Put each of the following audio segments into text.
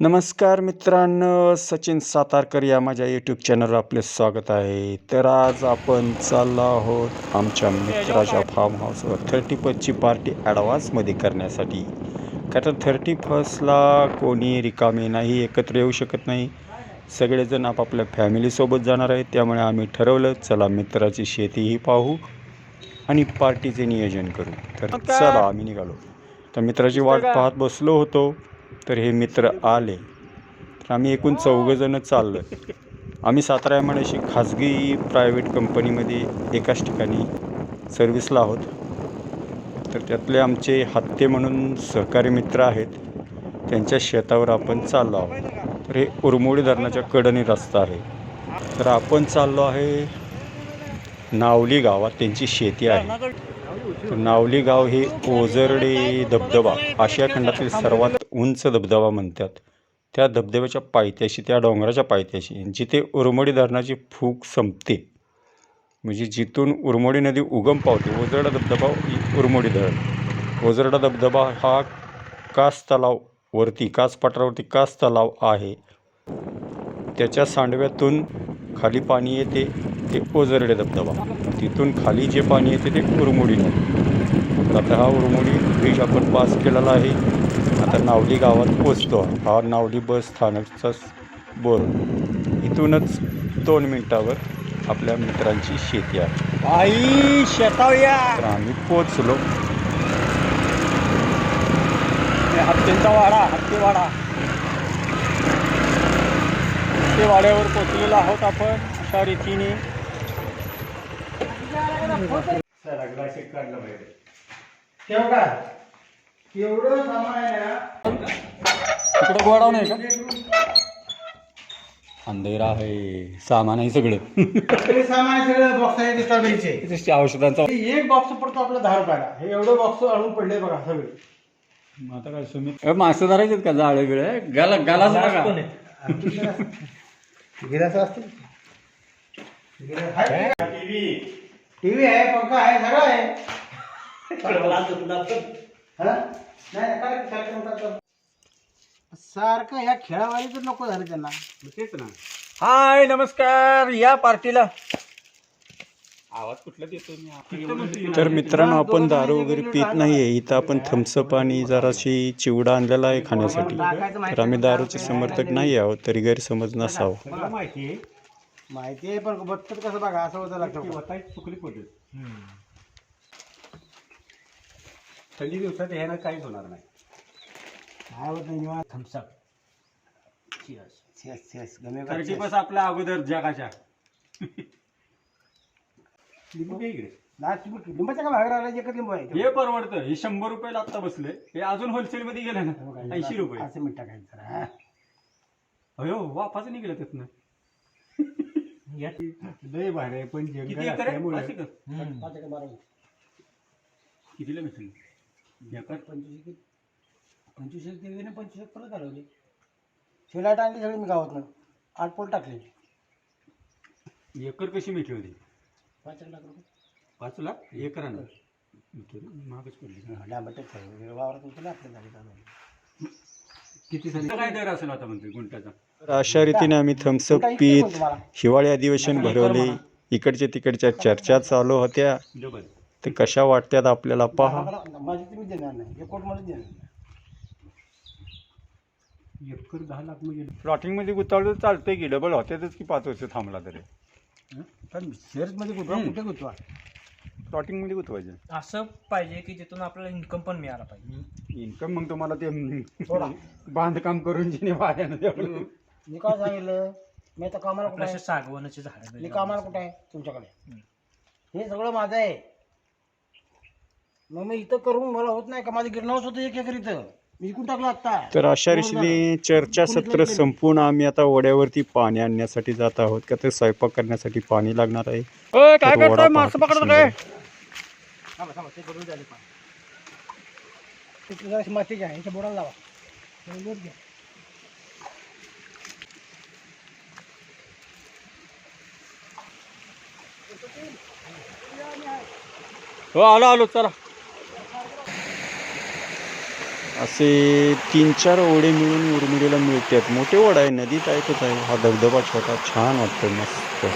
नमस्कार मित्रांनो सचिन सातारकर या माझ्या यूट्यूब चॅनलवर आपले स्वागत आहे. तर आज आपण चाललो आहोत आमच्या मित्राच्या फार्म हाऊसवर थर्टी फर्स्टची पार्टी ॲडव्हान्समध्ये करण्यासाठी. कारण थर्टी फर्स्टला कोणी रिकामे नाही एकत्र येऊ शकत नाही. सगळेजण आपापल्या फॅमिलीसोबत जाणार आहेत. त्यामुळे आम्ही ठरवलं चला मित्राची शेतीही पाहू आणि पार्टीचे नियोजन करू. तर चला आम्ही निघालो. तर मित्राची वाट पाहत बसलो होतो. तर हे मित्र आले. तर आम्ही एकूण चौघंजणं चाललो आम्ही सातारा अशी खाजगी प्रायव्हेट कंपनीमध्ये एकाच ठिकाणी सर्व्हिसला आहोत. तर त्यातले आमचे हत्ते म्हणून सहकारी मित्र आहेत. त्यांच्या शेतावर आपण चाललो आहोत. तर हे उरमोडी धरणाच्या कडणी रस्ता आहे. तर आपण चाललो आहे नावली गावात. त्यांची शेती आहे. नावली गाव हे ओझरडे धबधबा आशिया खंडातील सर्वात उंच धबधबा म्हणतात. त्या धबधब्याच्या पायथ्याशी त्या डोंगराच्या पायथ्याशी जिथे उरमोडी धरणाची फूक संपते. म्हणजे जिथून उरमोडी नदी उगम पावते ओझरडा धबधबा इ- उरमोडी धरण. ओझरडा धबधबा हा कास तलाव वरती कास पठारावरती कास तलाव आहे. त्याच्या सांडव्यातून खाली पाणी येते. ते ओझरडे धबधबा. तिथून खाली जे पाणी येते ते उरमोडी नदी आता हा उरमोडी ब्रिज आपण पास केलेला आहे. आता नावली गावात पोचतो हा नावली बस स्थानकचा बोर्ड इथूनच दोन मिनटावर आपल्या मित्रांची शेती आहे. आई शेतावया तर आम्ही पोचलो हत्तींचा वाडा हत्तीवाडा हत्ती वाड्यावर पोचलेलो आहोत आपण अशा रीतीने ठेव का एवढं सामान आहे ना तिकडं गोडाऊन आहे का? अंधेरा आहे. सामान आहे सगळं. सगळे सामान आहे, सगळं बॉक्स आहे ते स्ट्रॉबेरीचे औषधांचा एक बॉक्स पडतो आपला दहा रुपयाला. हे एवढं बॉक्स अडून पडले बघा सगळे. आता काय सुमित? मासे धरायचे का जाळे बिळे? गाला गालाच बघा. गिरास असतील? टीव्ही आहे पंखा आहे सगळं आहे. हा? नाही, काय कार्यक्रम करतात. सारखं या खेळावाली तर नको झालं त्यांना. तेच ना. हाय नमस्कार या पार्टीला. आवाज कुठला देतो तर मित्रांनो आपण दारू वगैरे पित नाहीये. इथं आपण थम्सअप आणि जराशी चिवडा आणलेला आहे खाण्यासाठी. तर आम्ही दारूचे समर्थक नाही आहोत तरी गैरसमज नसावं. मला माहिती आहे माहिती आहे पण बघतात कसं बघा असं होतं लागतं वताई चुकली पडत थंडी दिवसात ह्यानं काहीच होणार नाही. काय होत नाही निवांत थम्सअप थर्टी आपल्या अगोदर जगाच्या. लिंबू घे इकडे. लिंबाच्या का भागर आला एकच लिंबू आहे हे परवडतं. हे शंभर रुपयाला आत्ता बसले. हे अजून होलसेल मध्ये गेलं ना. ऐंशी रुपये. असं मीठ टाकायचं जरा, हा. अयो वाफाचं निघलं त्यातनं. लय भारी आहे पण किती जंगल एकर आहे? असल्यामुळे. पाच एकर? हम्म. पाच एकर बारा एकर. कितीला भेटली एकर? पंचवीस एकर पंचवीस देवीने पंचवीस एकर परत घालवली. शेलाट आणली सगळी मी गावातनं. आठ पोल टाकले. एकर कशी मिळली होती? पाच एक लाख रुपये. पाच लाख? एकरानं? महागच पडली. वावरात उतरले आपल्या चालू किती झाली? काय दर असेल आता म्हणते गुंठ्याचा? तर अशा रीतीने आम्ही थम्सअप पीत हिवाळी अधिवेशन भरवले इकडच्या तिकडच्या चर्चा चालू होत्या. डबल ते कशा वाटत्यात आपल्याला पहा. माझी तुम्ही देणार नाही. हे कोट मला देणार नाही. एकर दहा लाख म्हणजे प्लॉटिंगमध्ये गुंतवलं तर चालतंय की डबल होत्यातच की पाच वर्ष थांबला तरी. पण शेअर्समध्ये गुंतवा कुठे गुंतवा? प्लॉटिंगमध्ये गुंतवायचं. असं पाहिजे की जिथून आपल्याला इन्कम पण मिळाला पाहिजे. इन्कम मग तुम्हाला ते सोडा. बांधकाम करून जिने वाऱ्यानं मी काय सांगितलं? मी आता कामाला कुठे आहे? सागवानाची झाडं मी कामाला कुठे आहे? तुमच्याकडे. हे सगळं माझं आहे. मग मी इथं करून मला होत नाही का? माझं गिरणावच होतं एक एकर इथं. मी इकून टाकलं आत्ता. तर अशा रीतीने चर्चासत्र संपून आम्ही आता ओढ्यावरती पाणी आणण्यासाठी जात आहोत का? ते स्वयंपाक करण्यासाठी पाणी लागणार आहे. काय तर पाहतो सुंदर. थांबा ते पाणी. ते मातीची आहे याच्या बोडाला लावा. दूध घ्या. हो आलो आलो चला. असे तीन चार ओढे मिळून उर्मिलेला मिळतात. मोठे ओढ आहे नदीत ऐकत आहे. हा धबधबा छोटा छान वाटतो मस्त.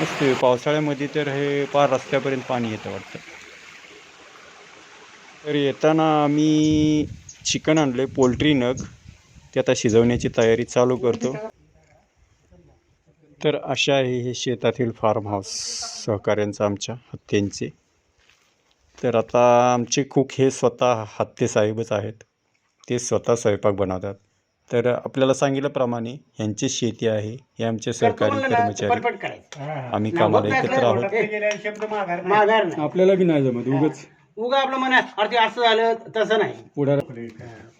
मस्त आहे. पावसाळ्यामध्ये तर हे पार रस्त्यापर्यंत पाणी येतं वाटतं. तर येताना आम्ही चिकन आणले पोल्ट्री नग. ते आता शिजवण्याची तयारी चालू करतो. तर अशा आहे हे शेतातील फार्म हाऊस सहकाऱ्यांचं आमच्या हत्तींचे तर आता आमचे कुक हे स्वतः हत्ते साहेबच आहेत. ते स्वतः स्वयंपाक बनवतात. तर आपल्याला सांगितल्याप्रमाणे यांची शेती आहे. हे आमचे सहकारी कर्मचारी. आम्ही कामाला एकत्र आहोत. आपल्याला बी नाही जमत उगच. उगा आपलं म्हणा अरे ते असं झालं तसं नाही. पुढार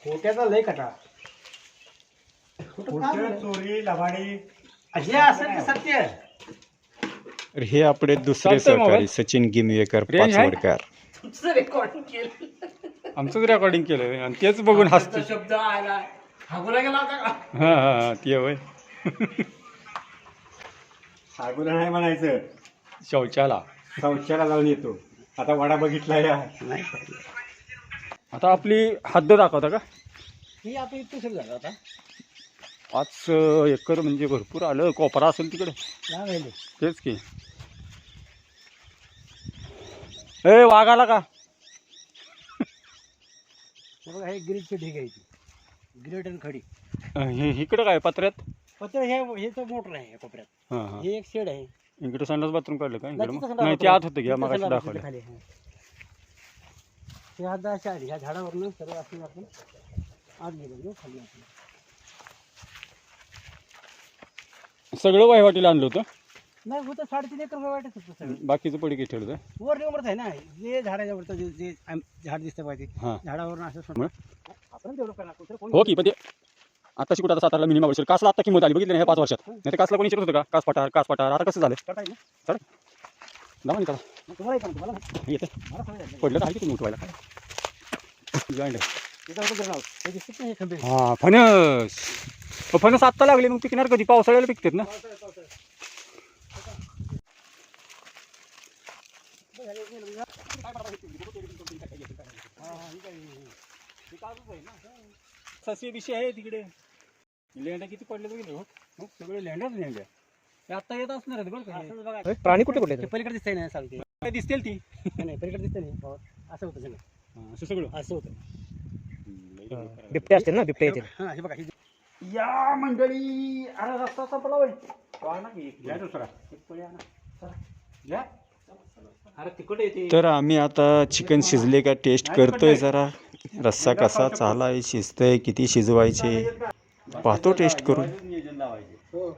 खोट्याचा लय कटा चोरी लवाडी हे असं ते सत्य आहे. तर हे आपले दुसरे चालतंय. सहकारी सचिन गिमवेकर रेंज आहे? पाचवडकर. आमचंच रेकॉर्डिंग केलं आणि तेच बघून हसतो शब्द आला. हागोला गेला होता का? हा हा हा, ते होय. सागुरा नाही म्हणायचं. शौचाला. शौचाला जाऊन येतो. आता वडा बघितला या. नाही. आता आपली हद्द दाखवता का? ही आपण इतकं सुरू झालं आता. पाच एकर म्हणजे भरपूर आलं. कोपरा असेल तिकडे. राहिले. तेच की. ए वाघ आला का? हे बघा हे ग्रीडची ढीग आहे ती. ग्रीड आणि खडी. अं, हे इकडं काय पत्र्यात? पत्र हे हे तर मोटर आहे या कोपऱ्यात. हां हां. हे एक शेड आहे. इकडे संडास बाथरूम काढलं का इकडे नाही, संडास ते. आत होतं घ्या मग bathroom दाखवलं. खाली आहे. हे हात अशा आली ह्या झाडावरनं सर्व असं आपण आत गेलो ना खाली आपण सगळं वायवाटीला आणलं होतं? नाही होतं साडेतीन एकर वाटत होतं सगळं. बाकीचं पडी काही ठेवलं होतं? वर निवडत आहे ना. जे झाडाच्या जे जे आम- झाड दिसतं पाहिजे. हां. झाडावरून असं सोड मग? आपण डेव्हलप करणार कुठं कोणी हो की पण ते आताशी कुठं आता सातारला मिनिमम वर्ष कासला आता किंमत आली बघितलं ना ह्या पाच वर्षात. नाही तर कासला कोणी शिरत होतं का? कास पठार कास पठार. आता कसं झालं चला. जाऊ येतं नाही. पडलं तर आहे की तुम्ही उठवायला. हे नाही फणस. फणस आत्ता लागले मग पिकणार कधी? पावसाळ्याला पिकतात ना. ससे विषय आहे तिकडे लेंड्या किती पडले बघितले हो? हो, सगळे लेंड्याच लेंड्या ते आत्ता येत असणार आहेत बरं का. असं बघा. प्राणी कुठे कुठे ते पलीकडे दिसतंय ना सांगते काय दिसतील ती. नाही, नाही पलीकडे दिसतंय नाही. हो, असं होतं सगळं. हा, असं सगळं? असं होतं. बिबटे असतील ना बिबटे हा हे बघा हे या मंडळी अरे रस्ता संपला होय या दुसरा. अरे तिकडे येते. तर आम्ही आता चिकन शिजले का टेस्ट करतोय जरा. रस्सा कसा चालाय शिजतंय किती शिजवायचे? पाहतो टेस्ट करून.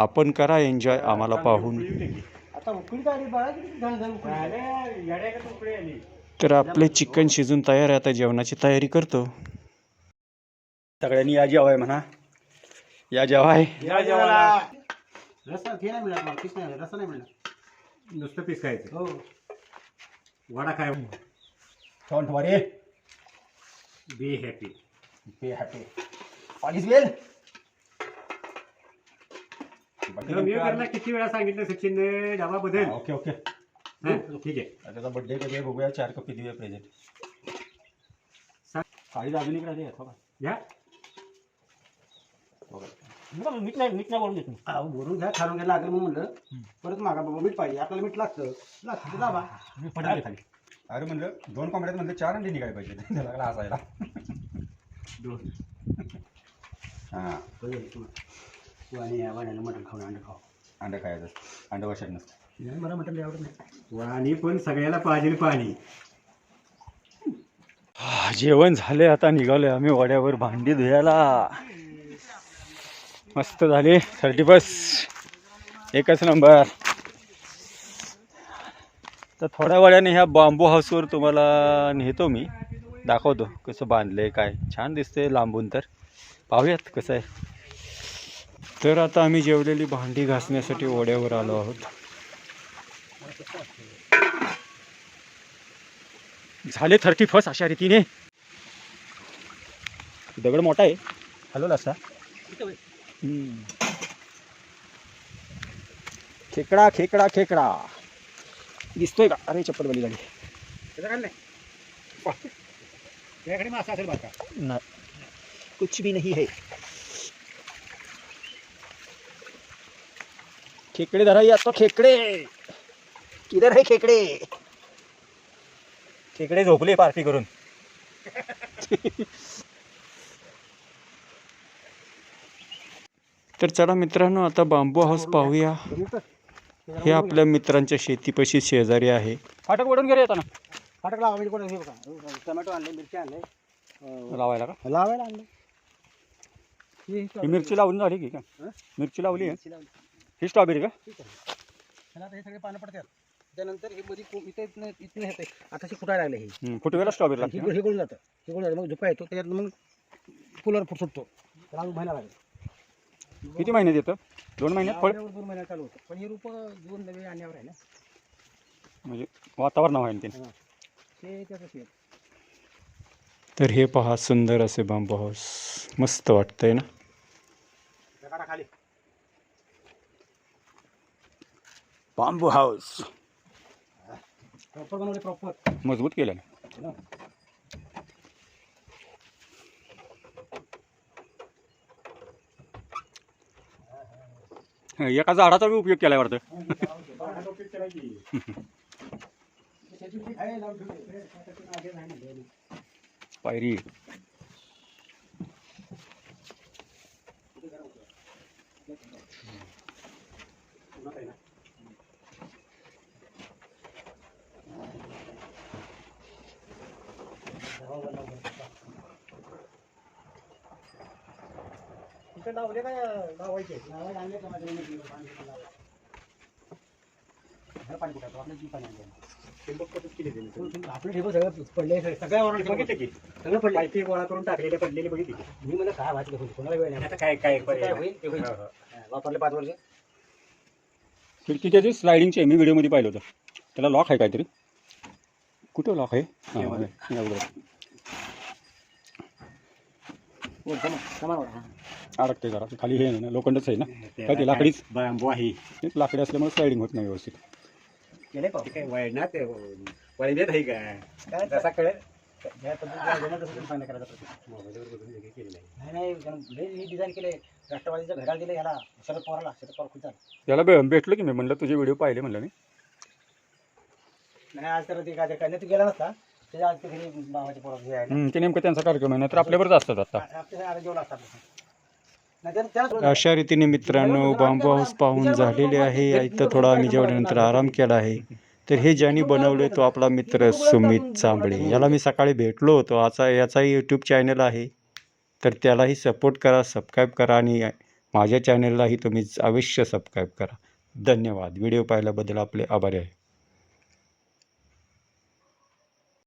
आपण करा एन्जॉय आम्हाला पाहून. तर आपले चिकन शिजून तयार आहे आता जेवणाची तयारी करतो. सगळ्यांनी या जेवाय म्हणा. या जेवाय. रस्सा हे नाही मिळत मला पीस नाही रस्सा नाही मिळणार नुसतं पीस खायचं. हो. वडा काय don't worry be happy be happy all is well मी करला किती वेळा सांगितलं सचिन डबा बदल. Okay okay. हा, ठीक आहे. त्याचा बर्थडे कधी आहे बघूया चार कपी देऊया प्रेझेंट काळी अजून इकडे दे थोडा या. मीठ नाही मीठ नाही बोलून देत अहो भरून घ्या खालून घ्या लागेल म्हणून म्हणलं. परत मागा बाबा मीठ पाहिजे. आपल्याला मीठ लागतं. लागतं दाबा. मी पडले खाली. अरे म्हणलं दोन कोंबड्यात म्हणलं चार अंडे निघायला पाहिजे त्याला लागला हसायला. दोन. हां. तू आणि या वाण्यानं मटण खाऊन अंड खाऊ अंडं खायचं अंडं वर्षात नसतं. नाही मला मटण आवडत नाही. वाणी पण सगळ्याला पाहिजे पाणी. जेवण झाले आता निघालोय आम्ही वड्यावर भांडी धुयाला. मस्त झाले थर्टी फर्स्ट. एकच नंबर. तर थोड्या वेळाने ह्या बांबू हाऊसवर तुम्हाला नेतो मी. दाखवतो कसं बांधलंय काय. छान दिसतंय लांबून तर. पाहूयात कसं आहे. तर आता आम्ही जेवलेली भांडी घासण्यासाठी ओढ्यावर आलो आहोत. झाले थर्टी फर्स्ट अशा रीतीने. दगड मोठा आहे. हॅलो असा खेकडा खेकडा खेकडा. दिसतोय का? अरे चप्पल बली नाही. कुछ भी नहीं है खेकडे धरा या तो खेकडे. किधर है खेकडे? खेकडे झोपले पार्टी करून. तर चला मित्रांनो आता बांबू हाऊस पाहूया. हे आपल्या मित्रांच्या शेतीपाशी शेजारी आहे. फाटक ओढून घरी येताना फाटक लावा म्हणजे कोण हे बघा टोमॅटो आणले मिरची आणले. लावायला का? लावायला आणले. ही मिरची लावून झाली की का? मिरची लावली आहे. मिरची लावली. ही स्ट्रॉबेरी का? ह्याला आता हे सगळे पानं पडतात. त्यानंतर हे मध्ये को- इथे इथनं इथनं येते आता हे फुटायला लागले हे? हं, फुटवेला स्ट्रॉबेरी हे लागते गळ- हे गळून जातं. हे गळून जातं. मग झुका येतो त्याच्यात मग फुलावर फुट सुटतो. त्याला अजून महिना लागेल. किती महिन्यात येतं? दोन महिन्यात? फळ? लावल्यावर दोन महिन्यात चालू होतं. पण हे रोप दोन नवे आणण्यावर आहे ना. म्हणजे वातावरणावर आहे ते. ते त्याचं शेत तर हे पहा सुंदर असे बांबू हाऊस मस्त वाटतंय ना? खाली. Bamboo house. प्रॉपर बनवले प्रॉपर. मजबूत केलं. ना एका झाडाचा बी उपयोग केलाय वाटतं. पायरी. तिथे लावले काय लावायचे लावायला आणले का माझ्या नदीवर पाणी कुठं लावायचं? ह्याला पाणी कुठं आहे? आपल्या जी पाणी आणलं आपलं ठेव सगळं पडले सगळ्या बघितलं की. सगळं पडले माहिती गोळा करून टाकलेले पडलेले बघितले मी म्हणलं काय कोणाला वेळ नाही. आता काय काय काय पर्याय? होईल? ते होईल. वापरले पाच वर्ष. खिडकीच्या जे स्लायडिंगचे आहे मी व्हिडिओमध्ये पाहिलं होतं. त्याला लॉक आहे काहीतरी. कुठं लॉक आहे? हां, यामध्ये. आहे. या बरोबर. बोल, समा- समानवर, हा. अडकते जरा. ते खाली हे आहे ना लोखंडच आहे ना? ते काय ते लाकडीच बांबू आहे. तेच लाकडी असल्यामुळे स्लायडिंग होत नाही व्यवस्थित. केले पाहू. ते काय वळणात ते वळण्यात आहे का? काय? जसा कळेल. या पद्धतीने जमलं तसं तुम्ही फायदा करायचा प्रयत्न. मोबाईलवर बघून हे केलेलं आहे नाही नाही कारण लय मी डिझाईन केले राष्ट्रवादीचं घड्याळ दिलं याला शरद पवारला. शरद पवार खुद त्याला भे- भेटलो की मी म्हणलं तुझे व्हिडिओ पाहिले म्हणलं मी. नाही आज तर ते काय काय नाही तू गेला नसता त्याच्या आज ते घरी नेमकं त्यांचा कार्यक्रम आहे नाहीतर आपल्याबरोबर असतात आता. आपल्या आले जेवढा असतात नाही त्याला- त्याला अशा रीतीने मित्रांनो बांबू हाऊस पाहून झालेले आहे. इथं थोडा आम्ही जेवल्यानंतर आराम केला आहे. तर हे ज्यांनी बनवले तो आपला मित्र सुमित चांबळे. याला मी सकाळी भेटलो होतो. आता याचाही यूट्यूब चॅनल आहे. तर त्यालाही सपोर्ट करा सबस्क्राईब करा आणि माझ्या चॅनललाही तुम्ही अवश्य सबस्क्राईब करा. धन्यवाद. व्हिडिओ पाहिल्याबद्दल आपले आभारी आहे.